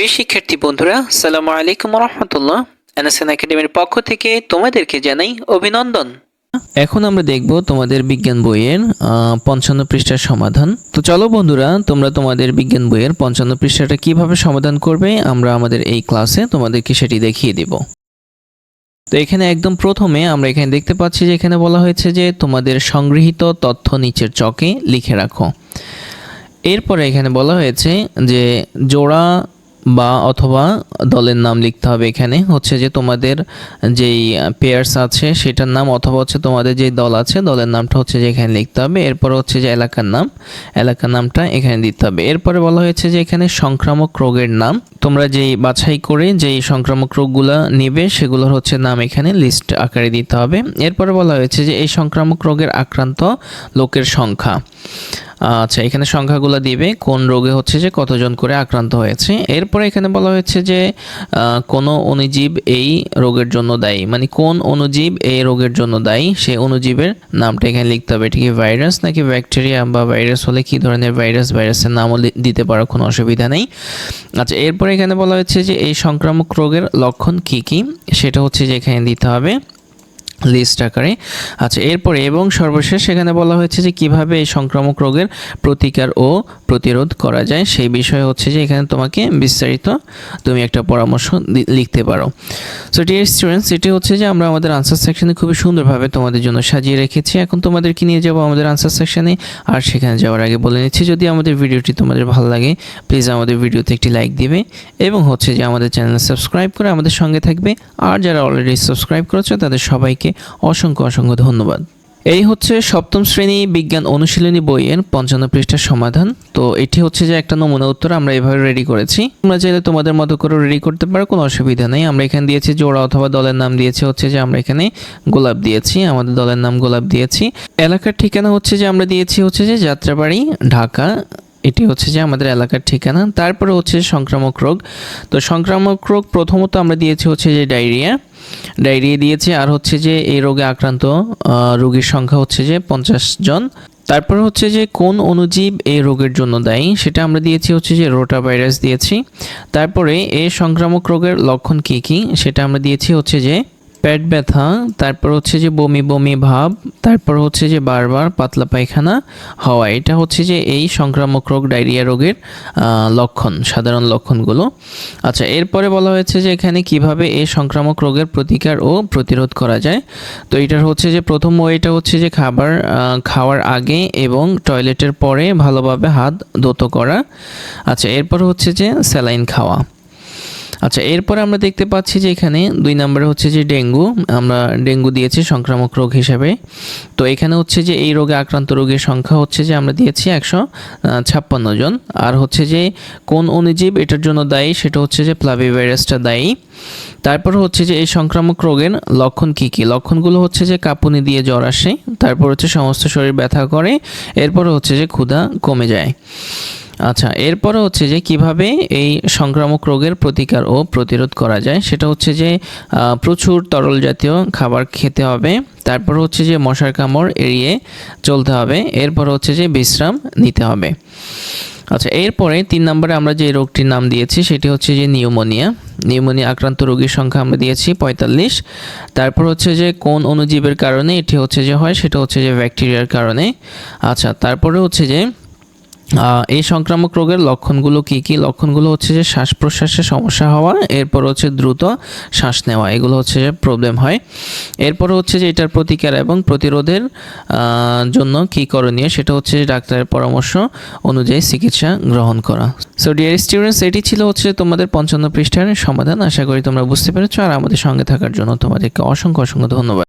প্রিয় শিক্ষার্থী বন্ধুরা সালামু আলাইকুম রহমতুল্লাহ এনএসএন একাডেমির পক্ষ থেকে তোমাদেরকে জানাই অভিনন্দন। এখন আমরা দেখব তোমাদের বিজ্ঞান বইয়ের পঞ্চান্ন পৃষ্ঠার সমাধান। তো চলো বন্ধুরা, তোমরা তোমাদের বিজ্ঞান বইয়ের পঞ্চান্ন পৃষ্ঠাটা কীভাবে সমাধান করবে, আমরা আমাদের এই ক্লাসে তোমাদেরকে সেটি দেখিয়ে দিব। তো এখানে একদম প্রথমে আমরা এখানে দেখতে পাচ্ছি যে এখানে বলা হয়েছে যে তোমাদের সংগৃহীত তথ্য নিচের চকে লিখে রাখো। এরপরে এখানে বলা হয়েছে যে জোড়া বা অথবা দলের নাম লিখতে হবে এখানে। হচ্ছে যে তোমাদের যেই পেয়ার্স আছে সেটার নাম অথবা হচ্ছে তোমাদের যেই দল আছে দলের নামটা হচ্ছে যে এখানে লিখতে হবে। এরপর হচ্ছে যে এলাকার নাম, এলাকার নামটা এখানে দিতে হবে। এরপরে বলা হয়েছে যে এখানে সংক্রামক রোগের নাম, তোমরা যেই বাছাই করে যেই সংক্রামক রোগগুলো নেবে সেগুলোর হচ্ছে নাম এখানে লিস্ট আকারে দিতে হবে। এরপরে বলা হয়েছে যে এই সংক্রামক রোগের আক্রান্ত লোকের সংখ্যা। আচ্ছা এখানে সংখ্যাগুলো দিবে, কোন রোগে হচ্ছে যে কতজন করে আক্রান্ত হয়েছে। এরপরে এখানে বলা হয়েছে যে কোনো অণুজীব এই রোগের জন্য দায়ী। মানে কোন অণুজীব এই রোগের জন্য দায়ী, সেই অণুজীবের নামটা এখানে লিখতে হবে। এটা কি ভাইরাস নাকি ব্যাকটেরিয়া বা ভাইরাস হলে কি ধরনের ভাইরাস, ভাইরাসের নামও দিতে পারো, কোনো অসুবিধা নেই। আচ্ছা এরপরে এখানে বলা হয়েছে যে, এই সংক্রামক রোগের লক্ষণ কি কি? সেটা হচ্ছে যে এখানে দিতে হবে লিস্ট আকারে। আচ্ছা এরপরে এবং সর্বশেষ এখানে বলা হয়েছে যে কীভাবে এই সংক্রামক রোগের প্রতিকার ও প্রতিরোধ করা যায়, সেই বিষয়ে হচ্ছে যে এখানে তোমাকে বিস্তারিত তুমি একটা পরামর্শ লিখতে পারো। সো ডিয়ার স্টুডেন্টস এটি হচ্ছে যে আমরা আমাদের আনসার সেকশনে খুবই সুন্দরভাবে তোমাদের জন্য সাজিয়ে রেখেছি। এখন তোমাদেরকে নিয়ে যাব আমাদের আনসার সেকশনে আর সেখানে যাওয়ার আগে বলে নিচ্ছি, যদি আমাদের ভিডিওটি তোমাদের ভালো লাগে প্লিজ আমাদের ভিডিওতে একটি লাইক দিবে এবং হচ্ছে যে আমাদের চ্যানেল সাবস্ক্রাইব করে আমাদের সঙ্গে থাকবে। আর যারা অলরেডি সাবস্ক্রাইব করেছে, তাদের সবাইকে অসংখ্য অসংখ্য ধন্যবাদ। এই হচ্ছে সপ্তম শ্রেণি বিজ্ঞান অনুশীলনী বইয়ের পঞ্চান্ন পৃষ্ঠার সমাধান। তো এটি হচ্ছে যে একটা নমুনা উত্তর আমরা এভাবে রেডি করেছি। তোমরা চাইলে তোমাদের মতো করে রেডি করতে পারো, কোনো অসুবিধা নেই। আমরা এখানে দিয়েছি জোড়া অথবা দলের নাম দিয়েছি, হচ্ছে যে আমরা এখানে গোলাপ দিয়েছি, আমাদের দলের নাম গোলাপ দিয়েছি। এলাকার ঠিকানা হচ্ছে যে আমরা দিয়েছি হচ্ছে যে যাত্রাবাড়ি, ঢাকা এটি হচ্ছে যে আমাদের এলাকার ঠিকানা। তারপরে হচ্ছে সংক্রামক রোগ। তো সংক্রামক রোগ প্রথমত আমরা দিয়েছি হচ্ছে যে ডায়রিয়া। ডায়রিয়া দিয়েছি আর হচ্ছে যে এই রোগে আক্রান্ত রোগীর সংখ্যা হচ্ছে যে পঞ্চাশ জন। তারপর হচ্ছে যে কোন অণুজীব এই রোগের জন্য দায়ী, সেটা আমরা দিয়েছি হচ্ছে যে রোটা ভাইরাস দিয়েছি। তারপরে এই সংক্রামক রোগের লক্ষণ কী কী, সেটা আমরা দিয়েছি হচ্ছে যে পেট ব্যথা, তারপর হচ্ছে যে বমি বমি ভাব, তারপর হচ্ছে যে বারবার পাতলা পায়খানা হওয়া, এটা হচ্ছে যে এই সংক্রামক রোগ, ডায়রিয়া রোগের লক্ষণ, সাধারণ লক্ষণগুলো। আচ্ছা এরপরে বলা হয়েছে যে এখানে কীভাবে এই সংক্রামক রোগের প্রতিকার ও প্রতিরোধ করা যায়। তো এটার হচ্ছে যে প্রথম ওয়েটা হচ্ছে যে খাবার খাওয়ার আগে এবং টয়লেটের পরে ভালোভাবে হাত ধুতো করা। আচ্ছা এরপর হচ্ছে যে স্যালাইন খাওয়া। আচ্ছা এরপরে আমরা দেখতে পাচ্ছি যে এখানে দুই নম্বরে হচ্ছে যে ডেঙ্গু, আমরা ডেঙ্গু দিয়েছি সংক্রামক রোগ হিসাবে। তো এখানে হচ্ছে যে এই রোগে আক্রান্ত রোগীর সংখ্যা হচ্ছে যে আমরা দিয়েছি একশো ছাপ্পান্ন জন। আর হচ্ছে যে কোন অণুজীব এটার জন্য দায়ী সেটা হচ্ছে যে প্লাবি ভাইরাসটা দায়ী। তারপর হচ্ছে যে এই সংক্রামক রোগের লক্ষণ কি কি? লক্ষণগুলো হচ্ছে যে কাঁপুনি দিয়ে জ্বর আসে, তারপর হচ্ছে সমস্ত শরীর ব্যথা করে, এরপর হচ্ছে যে ক্ষুধা কমে যায়। আচ্ছা এরপরে হচ্ছে যে কীভাবে এই সংক্রামক রোগের প্রতিকার ও প্রতিরোধ করা যায়? সেটা হচ্ছে যে প্রচুর তরল জাতীয় খাবার খেতে হবে। তারপর হচ্ছে যে মশার কামড় এড়িয়ে চলতে হবে। এরপর হচ্ছে যে বিশ্রাম নিতে হবে। আচ্ছা এরপরে তিন নম্বরে আমরা যে রোগটির নাম দিয়েছি, সেটি হচ্ছে যে নিউমোনিয়া। নিউমোনিয়া আক্রান্ত রোগীর সংখ্যা আমরা দিয়েছি পঁয়তাল্লিশ। তারপর হচ্ছে যে কোন অণুজীবের কারণে এটি হচ্ছে যে হয়, সেটা হচ্ছে যে ব্যাকটেরিয়ার কারণে। আচ্ছা তারপরে হচ্ছে যে এই সংক্রামক রোগের লক্ষণগুলো কি কি? লক্ষণগুলো হচ্ছে যে শ্বাস প্রশ্বাসে সমস্যা হওয়া, এরপর হচ্ছে দ্রুত শ্বাস নেওয়া, এগুলো হচ্ছে যে প্রবলেম হয়। এরপর হচ্ছে যে এটার প্রতিকার এবং প্রতিরোধের জন্য কি করণীয়? সেটা হচ্ছে ডাক্তারের পরামর্শ অনুযায়ী চিকিৎসা গ্রহণ করা। সো ডিয়ার স্টুডেন্টস এটি ছিল হচ্ছে তোমাদের পঞ্চান্ন পৃষ্ঠার সমাধান। আশা করি তোমরা বুঝতে পেরেছ। আর আমাদের সঙ্গে থাকার জন্য তোমাদেরকে অসংখ্য অসংখ্য ধন্যবাদ।